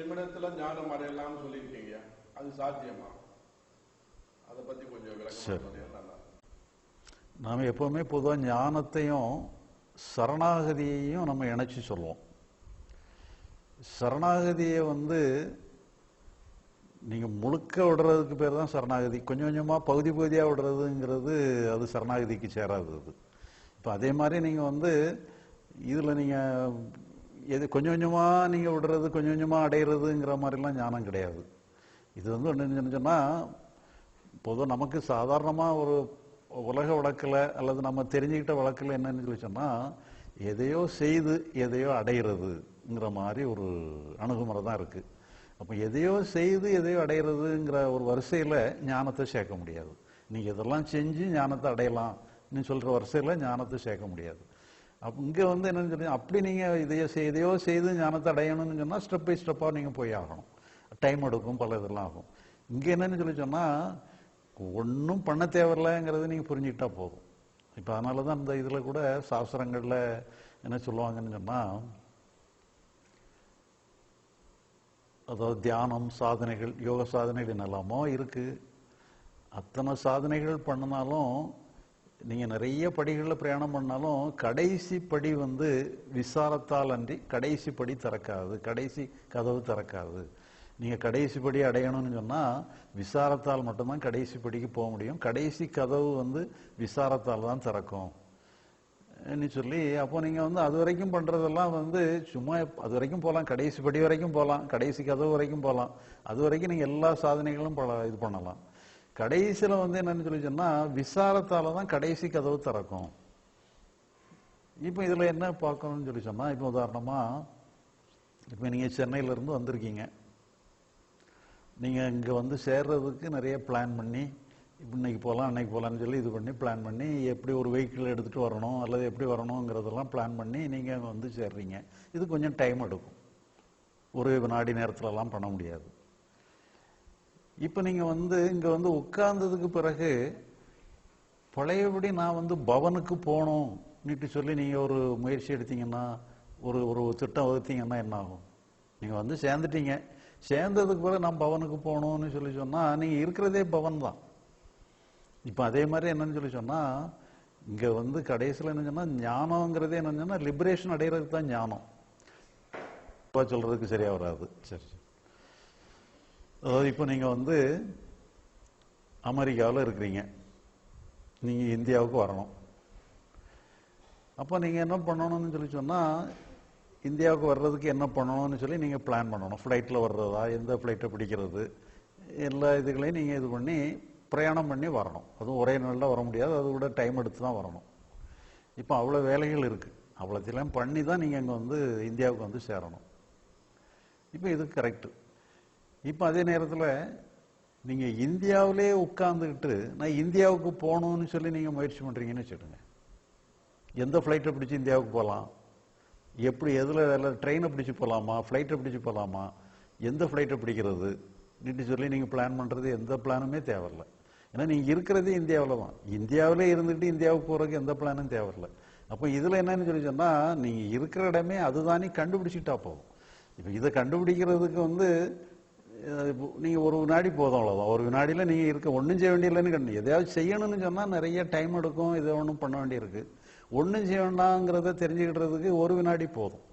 நிமிடத்துல ஞானம் அடையலாம்னு சொல்லியிருக்கீங்க. அது சாத்தியமா? அதை பத்தி கொஞ்சம் விளக்கம். நாம் எப்பவுமே பொதுவாக ஞானத்தையும் சரணாகதியையும் நம்ம இணைச்சு சொல்லுவோம். சரணாகதியை வந்து நீங்க முழுக்க விடுறதுக்கு பேர் தான் சரணாகதி. கொஞ்சம் கொஞ்சமா பகுதி பகுதியா விடுறதுங்கிறது அது சரணாகதிக்கு சேராது அது. இப்போ அதே மாதிரி நீங்க வந்து இதுல நீங்க எது கொஞ்சம் கொஞ்சமாக நீங்கள் விடுறது கொஞ்சம் கொஞ்சமாக அடையிறதுங்கிற மாதிரிலாம் ஞானம் கிடையாது. இது வந்து ஒன்று சொன்னால் பொதுவாக நமக்கு சாதாரணமாக ஒரு உலக வழக்கில் அல்லது நம்ம தெரிஞ்சுக்கிட்ட வழக்கில் என்னன்னு சொல்லி சொன்னால் எதையோ செய்து எதையோ அடையிறதுங்கிற மாதிரி ஒரு அணுகுமுறை தான் இருக்குது அப்போ எதையோ செய்து எதையோ அடையிறதுங்கிற ஒரு வரிசையில் ஞானத்தை சேர்க்க முடியாது. நீங்கள் இதெல்லாம் செஞ்சு ஞானத்தை அடையலாம்னு சொல்கிற வரிசையில் ஞானத்தை சேர்க்க முடியாது. அப்போ இங்கே வந்து என்னன்னு சொல்லி அப்படி நீங்கள் இதையோ செய்தையோ செய்து ஞானத்தை அடையணும்னு சொன்னால் ஸ்டெப் பை ஸ்டெப்பாக நீங்கள் போய் ஆகணும். டைம் எடுக்கும் பல இதெல்லாம் ஆகும். இங்கே என்னன்னு சொல்லி சொன்னால் ஒன்றும் பண்ண தேவையில்லைங்கிறத நீங்கள் புரிஞ்சுக்கிட்டா போதும். இப்போ அதனால தான் இந்த இதில் கூட சாஸ்திரங்களில் என்ன சொல்லுவாங்கன்னு சொன்னால் அதாவது தியானம் சாதனைகள் யோக சாதனைகள் என்னெல்லாமோ இருக்குது அத்தனை சாதனைகள் பண்ணினாலும் நீங்க நிறைய படிகளில் பிரயாணம் பண்ணாலும் கடைசி படி வந்து விசாரத்தால் அன்றி கடைசி படி திறக்காது. கடைசி கதவு திறக்காது. நீங்க கடைசி படி அடையணும்னு சொன்னா விசாரத்தால் மட்டும்தான் கடைசி படிக்கு போக முடியும். கடைசி கதவு வந்து விசாரத்தால் தான் திறக்கும். சொல்லி அப்போ நீங்க வந்து அது வரைக்கும் பண்றதெல்லாம் வந்து சும்மா அது வரைக்கும் போகலாம் கடைசி படி வரைக்கும் போகலாம் கடைசி கதவு வரைக்கும் போகலாம் அது வரைக்கும் நீங்க எல்லா சாதனைகளும் பல- இது பண்ணலாம். கடைசியில் வந்து என்னன்னு சொல்லி சொன்னால் விசாரத்தால் தான் கடைசி கதவு திறக்கும். இப்போ இதில் என்ன பார்க்கணும்னு சொல்லி சொன்னால் இப்போ உதாரணமாக இப்போ நீங்கள் சென்னையிலேருந்து வந்திருக்கீங்க. நீங்கள் இங்கே வந்து சேர்றதுக்கு நிறைய பிளான் பண்ணி இப்போ இன்னைக்கு போகலாம் அன்னைக்கு போகலான்னு சொல்லி இது பண்ணி பிளான் பண்ணி எப்படி ஒரு வெஹிக்கிள் எடுத்துகிட்டு வரணும் அல்லது எப்படி வரணுங்கிறதெல்லாம் பிளான் பண்ணி நீங்கள் அங்கே வந்து சேர்றீங்க. இது கொஞ்சம் டைம் எடுக்கும். ஒரு வினாடி நேரத்துலலாம் பண்ண முடியாது. இப்போ நீங்கள் வந்து இங்கே வந்து உட்கார்ந்ததுக்கு பிறகு பழையபடி நான் வந்து பவனுக்கு போகணும் நீட்டு சொல்லி நீங்கள் ஒரு முயற்சி எடுத்தீங்கன்னா ஒரு ஒரு திட்டம் வகுத்தீங்கன்னா என்ன ஆகும்? நீங்கள் வந்து சேர்ந்துட்டீங்க. சேர்ந்ததுக்கு பிறகு நான் பவனுக்கு போகணும்னு சொல்லி சொன்னால் நீங்கள் இருக்கிறதே பவன் தான். இப்போ அதே மாதிரி என்னன்னு சொல்லி சொன்னால் இங்கே வந்து கடைசியில் என்ன சொன்னால் ஞானங்கிறதே என்னன்னு சொன்னால் லிபரேஷன் அடைகிறதுக்கு தான் ஞானம். இப்போ சொல்கிறதுக்கு சரியாக வராது. சரி. அதாவது இப்போ நீங்கள் வந்து அமெரிக்காவில் இருக்கிறீங்க. நீங்கள் இந்தியாவுக்கு வரணும். அப்போ நீங்கள் என்ன பண்ணணும்னு சொல்லி சொன்னால் இந்தியாவுக்கு வர்றதுக்கு என்ன பண்ணணும்னு சொல்லி நீங்கள் பிளான் பண்ணணும். ஃப்ளைட்டில் வர்றதா எந்த ஃப்ளைட்டை பிடிக்கிறது எல்லா இதுகளையும் நீங்கள் இது பண்ணி பிரயாணம் பண்ணி வரணும். அதுவும் ஒரே நாளில் வர முடியாது அது கூட டைம் எடுத்து தான் வரணும். இப்போ அவ்வளோ வேலைகள் இருக்குது அவ்வளோத்தையெல்லாம் பண்ணி தான் நீங்கள் அங்கே வந்து இந்தியாவுக்கு வந்து சேரணும். இப்போ இது கரெக்டு இப்போ அதே நேரத்தில் நீங்கள் இந்தியாவிலே உட்காந்துக்கிட்டு நான் இந்தியாவுக்கு போகணும்னு சொல்லி நீங்கள் முயற்சி பண்ணுறீங்கன்னு வச்சுடுங்க எந்த ஃப்ளைட்டை பிடிச்சி இந்தியாவுக்கு போகலாம்? எப்படி எதில் ட்ரெயினை பிடிச்சி போகலாமா? ஃப்ளைட்டை பிடிச்சி போகலாமா? எந்த ஃப்ளைட்டை பிடிக்கிறது? நீட்டு சொல்லி நீங்கள் பிளான் பண்ணுறது எந்த பிளானுமே தேவையில்லை. ஏன்னா நீங்கள் இருக்கிறதே இந்தியாவில் தான். இந்தியாவிலே இருந்துக்கிட்டு இந்தியாவுக்கு போகிறதுக்கு எந்த பிளானும் தேவையில்லை. அப்போ இதில் என்னன்னு சொல்லி சொன்னால் நீங்கள் இருக்கிற இடமே அதுதானே கண்டுபிடிச்சிட்டா போகும் இப்போ இதை கண்டுபிடிக்கிறதுக்கு வந்து நீங்கள் ஒரு வினாடி போதும் அவ்வளோதான் ஒரு வினாடியில் நீங்கள் இருக்க ஒன்றும் செய்ய வேண்டியதில்லைன்னு கண்டு எதையாவது செய்யணும்னு சொன்னால் நிறைய டைம் எடுக்கும் இதை ஒன்றும் பண்ண வேண்டியிருக்கு. ஒன்றும் செய்ய வேண்டாங்கிறத தெரிஞ்சுக்கிட்டதுக்கு ஒரு வினாடி போதும்.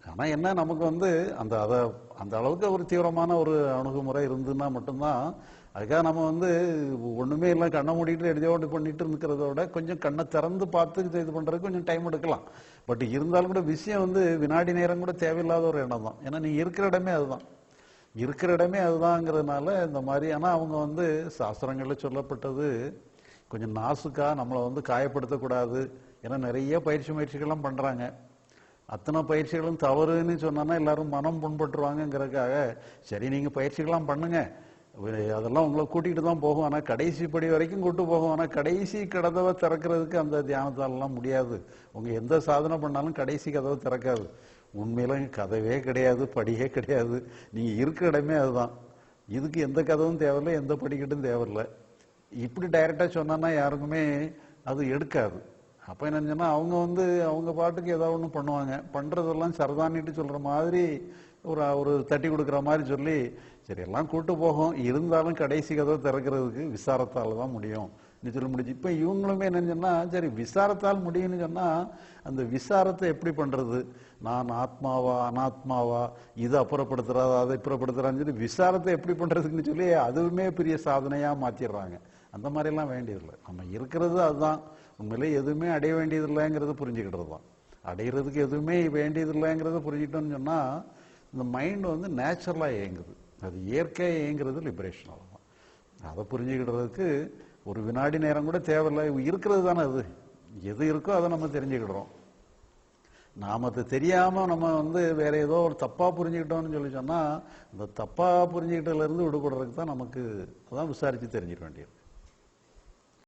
ஆனால் என்ன நமக்கு வந்து அந்த அதை அந்த அளவுக்கு ஒரு தீவிரமான ஒரு அணுகுமுறை இருந்துன்னா மட்டும்தான் அதுக்காக நம்ம வந்து ஒன்றுமே இல்லை கண்ணை மூடிட்டு எதையோடு பண்ணிட்டு இருக்கிறத விட கொஞ்சம் கண்ணை திறந்து பார்த்து இது பண்ணுறதுக்கு கொஞ்சம் டைம் எடுக்கலாம். பட் இருந்தாலும் கூட விஷயம் வந்து வினாடி நேரம் கூட தேவையில்லாத ஒரு இடம் தான் ஏன்னா நீ இருக்கிற இடமே அதுதான். இருக்கிற இடமே அதுதாங்கிறதுனால இந்த மாதிரி ஆனால் அவங்க வந்து சாஸ்திரங்களில் சொல்லப்பட்டது கொஞ்சம் நாசுக்காக நம்மளை வந்து காயப்படுத்தக்கூடாது. ஏன்னா நிறைய பயிற்சி முயற்சிகள்லாம் பண்ணுறாங்க அத்தனை பயிற்சிகளும் தவறுன்னு சொன்னோன்னா எல்லாரும் மனம் புண்பட்டுருவாங்கங்கிறதுக்காக சரி நீங்கள் பயிற்சிகள்லாம் பண்ணுங்க. அதெல்லாம் உங்களை கூட்டிகிட்டு தான் போகும். ஆனால் கடைசி படி வரைக்கும் கூட்டு போகும். ஆனால் கடைசி கதவை திறக்கிறதுக்கு அந்த தியானத்தாலலாம் முடியாது. உங்கள் எந்த சாதனை பண்ணாலும் கடைசி கதவை திறக்காது. உண்மையில கதவே கிடையாது படியே கிடையாது. நீங்க இருக்கிற இடமே அதுதான். இதுக்கு எந்த கதவும் தேவையில்லை எந்த படிக்கட்டும் தேவையில்லை. இப்படி டைரக்டா சொன்னா யாருக்குமே அது எடுக்காது. அப்ப என்ன சொன்னா அவங்க வந்து அவங்க பாட்டுக்கு ஏதாவது ஒண்ணு பண்ணுவாங்க. பண்றதெல்லாம் சரதானிட்டு சொல்ற மாதிரி ஒரு ஒரு தட்டி கொடுக்குற மாதிரி சொல்லி சரி எல்லாம் கூட்டு போகும். இருந்தாலும் கடைசி கதவை திறக்கிறதுக்கு விசாரத்தால் தான் முடியும். சொல்லி முடிச்சு இப்போ இவங்களுமே என்னன்னு சொன்னா சரி விசாரத்தால் முடியும்னு சொன்னா அந்த விசாரத்தை எப்படி பண்றது? நான் ஆத்மாவா அனாத்மாவா இதை அப்புறப்படுத்துறா அதை அப்புறப்படுத்துறான்னு சொல்லி விசாரத்தை எப்படி பண்ணுறதுக்குன்னு சொல்லி அதுவுமே பெரிய சாதனையாக மாற்றிடுறாங்க அந்த மாதிரிலாம் வேண்டியதில்லை. நம்ம இருக்கிறது அதுதான். உண்மையிலே எதுவுமே அடைய வேண்டியதில்லைங்கிறத புரிஞ்சுக்கிட்டது தான். அடையிறதுக்கு எதுவுமே வேண்டியதில்லைங்கிறத புரிஞ்சுக்கிட்டோம்னு சொன்னால் இந்த மைண்ட் வந்து நேச்சுரலாக இயங்குது. அது இயற்கையாக இயங்குறது லிபரேஷன் தான். அதை புரிஞ்சுக்கிடுறதுக்கு ஒரு வினாடி நேரம் கூட தேவையில்லை. இருக்கிறது தானே அது. எது இருக்கோ அதை நம்ம தெரிஞ்சுக்கிடுறோம். நாம அது தெரியாம நம்ம வந்து வேற ஏதோ ஒரு தப்பா புரிஞ்சுக்கிட்டோம்னு சொல்லி சொன்னா இந்த தப்பா புரிஞ்சுக்கிட்டதுல இருந்து விடுபடுறதுக்கு தான் நமக்கு அதான் விசாரிச்சு தெரிஞ்சிக்க வேண்டியது.